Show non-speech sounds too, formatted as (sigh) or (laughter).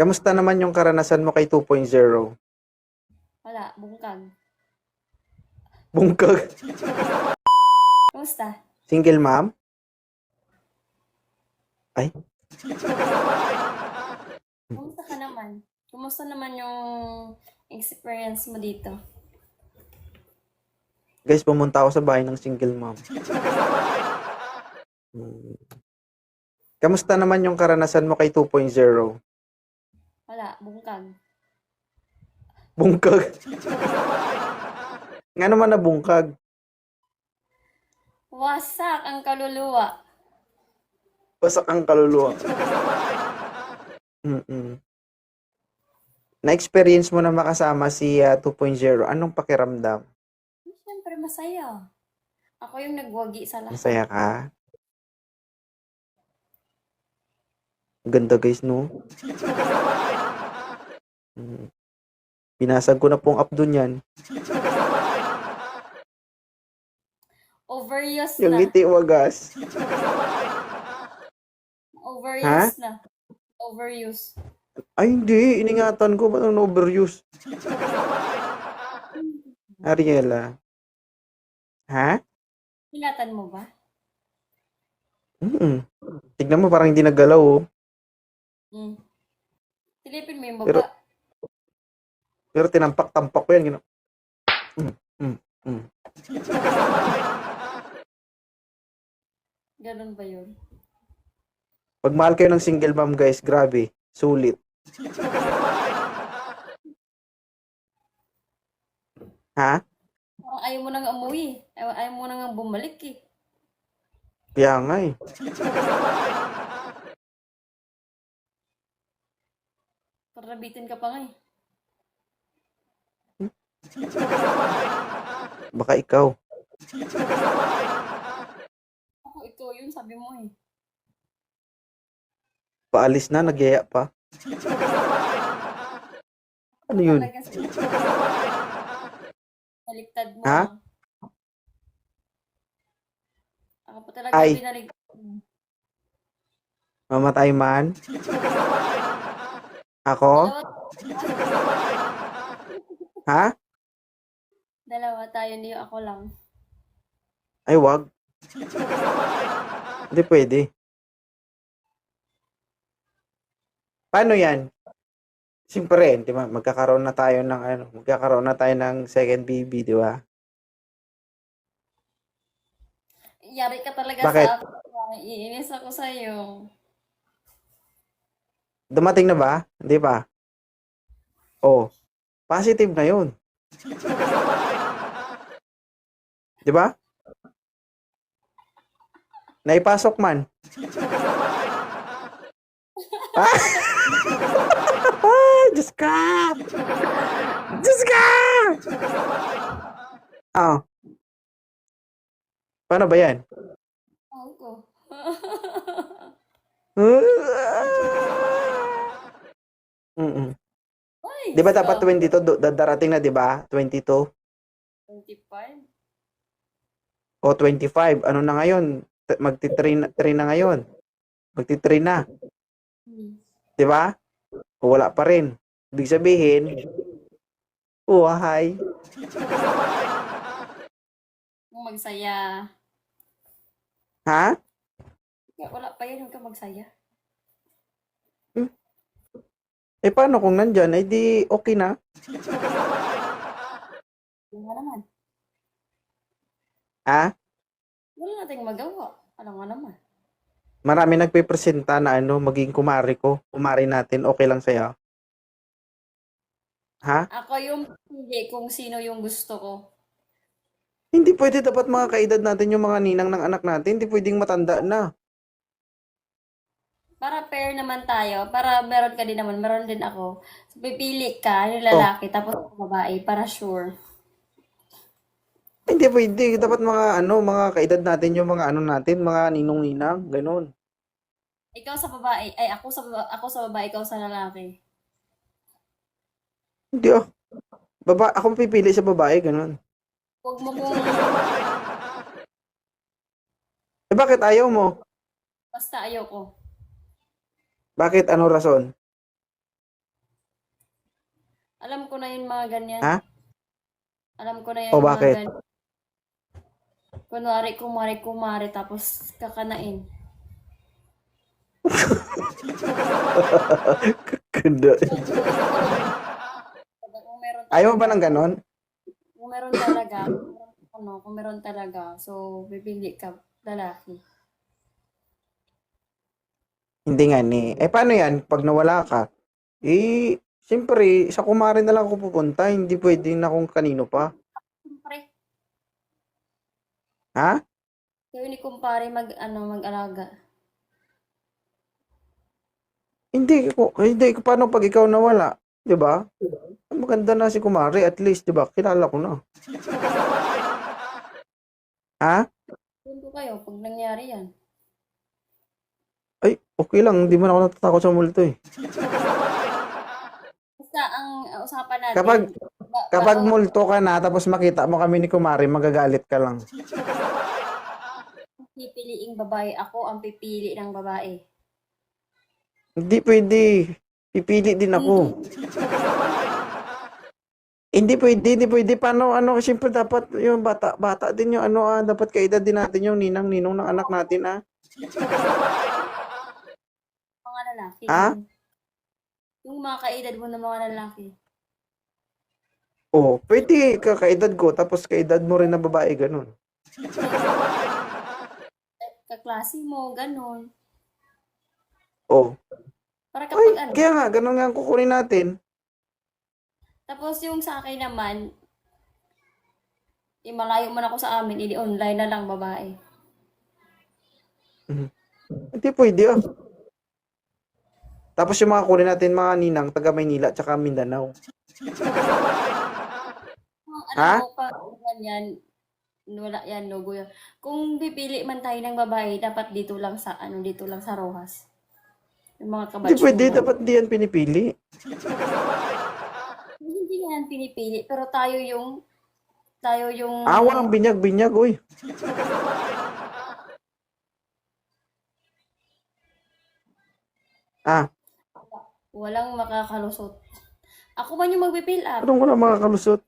Kamusta naman yung karanasan mo kay 2.0? Wala, bungkag. Bungkag. Kumusta? Single mom? Ay, Kumusta ka naman? Kumusta naman yung experience mo dito? guys, pumunta ako sa bahay ng single mom. Hmm. (laughs) Kamusta naman yung karanasan mo kay 2.0? Wala, bungkag. Bungkag. Nga naman na bungkag. Wasak ang kaluluwa. Wasak ang kaluluwa. Mm-mm. Na-experience mo na makasama si ah, 2.0. Anong pakiramdam? Siyempre, masaya. Ako yung nagwagi sa lahat. Masaya ka? Ganda guys, no? Mm. Binasag ko na pong up dun yan. Overuse Yung na. ngiti wagas. Overuse na. Overuse. Ay, hindi. Iningatan ko. Ba't ang overuse? Ariela. Ha? Ingatan mo ba? Mm Tignan mo, parang hindi naggalaw, oh. Mm. Silipin mo yung baba. Pero- Pero tinampak-tampak ko yan. Gino. Mm, mm, mm. Ganun ba yun? Pag mahal kayo ng single mom, guys, grabe. Sulit. Ha? Parang ayaw mo nang umuwi. Ayaw, ayaw mo nang bumalik eh. Kaya nga eh. Parabitin ka pa nga eh. (laughs) Baka ikaw. Ako, ikaw yun, sabi mo eh. Paalis na, nagyaya pa. Ano yun? Baliktad mo. Ha? Ako pa talaga Ay. binaligtad mo. Mamatay man? (laughs) Ako? Ha? Dalawa tayo, hindi ako lang. Ay, wag. Hindi pwede. Paano yan? Siyempre, di ba? Magkakaroon na tayo ng ano, magkakaroon na tayo ng second baby, di ba? Yari ka talaga Bakit? sa akin. Iinis ako sa'yo. Dumating na ba? Di ba? Oh, positive na yun. Di ba? Naipasok man. ah! Diyos ka! Diyos ka! Ah. Paano ba yan? Ako. Mm-mm. Ay, Di ba dapat so, 22? do- Darating na, di ba? 22? 25? O 25. Ano na ngayon? T- Magti-3 na, 3 na ngayon. Magti-3 na. Hmm. Di ba? O wala pa rin. Ibig sabihin, buhay. Kung magsaya. Ha? Wala pa yan, huwag ka magsaya. Eh paano kung nandyan? Eh di okay na. Yung naman. Ha? Wala nating magawa. Alam nga naman. Marami nagpipresenta na ano, maging kumari ko. Kumari natin, okay lang sa'yo. Ha? Ako yung hindi kung sino yung gusto ko. Hindi pwede dapat mga kaedad natin yung mga ninang ng anak natin. Hindi pwedeng matanda na. Para pair naman tayo. Para meron ka din naman. Meron din ako. So, pipili ka, yung lalaki, tapos yung babae, para sure. Hindi pwede. Dapat mga ano, mga kaedad natin yung mga ano natin, mga ninong-ninang, ganun. Ikaw sa babae, ay ako sa baba, ako sa babae, ikaw sa lalaki. Hindi ah. Baba, ako pipili sa babae, ganun. Huwag mo kung Eh bakit ayaw mo? basta ayoko. Bakit? Ano rason? Alam ko na yung mga ganyan. Ha? Alam ko na yung O, mga bakit? ganyan. Kunwari, kumari, kumari, tapos kakanain. Kung meron Ayaw mo ba ng ganon? Kung meron talaga, ano, kung meron talaga, so, pipili ka, lalaki. Hindi nga ni. Eh, paano yan? Pag nawala ka, eh, siyempre, sa kumare na lang ako pupunta. Hindi pwede na kung kanino pa. Ha? kayo ni kumpare mag, ano, mag-alaga. Hindi ko, hindi ko. Paano pag ikaw nawala? Di ba? Maganda na si kumare, at least, di ba? Kilala ko na. (laughs) Ha? Ko kayo, pag nangyari yan. Ay, okay lang. Hindi mo na ako natatakot sa multo eh. (laughs) Basta ang uh, usapan natin, Kapag- ba- Kapag multo ka na, tapos makita mo kami ni kumare, magagalit ka lang. (laughs) pipiliing babae, ako ang pipili ng babae. Hindi pwede. Pipili din ako. (laughs) Hindi pwede, hindi pwede. Paano, ano, siyempre dapat yung bata, bata din yung ano, ah, dapat kaedad din natin yung ninang, ninong ng anak natin, ah. (laughs) Mga lalaki. Ha? Yung, yung mga kaedad mo ng mga lalaki. Oh, pwede ka kaedad ko, tapos kaedad mo rin na babae, ganun. (laughs) Kaklase mo, ganun. Oh. Para Ay, kapag ano. kaya nga, ganun nga ang kukunin natin. Tapos yung sa akin naman, imalayo man ako sa amin, ili online na lang babae. Hindi pwede, ah. Tapos yung mga kunin natin, mga ninang, taga Maynila, tsaka Mindanao. Kung Ha? ano mo pa, ganyan, wala yan, logo yan. Kung pipili man tayo ng babae, dapat dito lang sa, ano, dito lang sa Rojas. Yung mga kabatch Hindi pwede, mo. dapat di yan pinipili. (laughs) Hindi yan pinipili, pero tayo yung, tayo yung, Ah, walang binyag-binyag, uy. (laughs) Ah, walang makakalusot. Ako man yung magpipill up. anong wala makakalusot?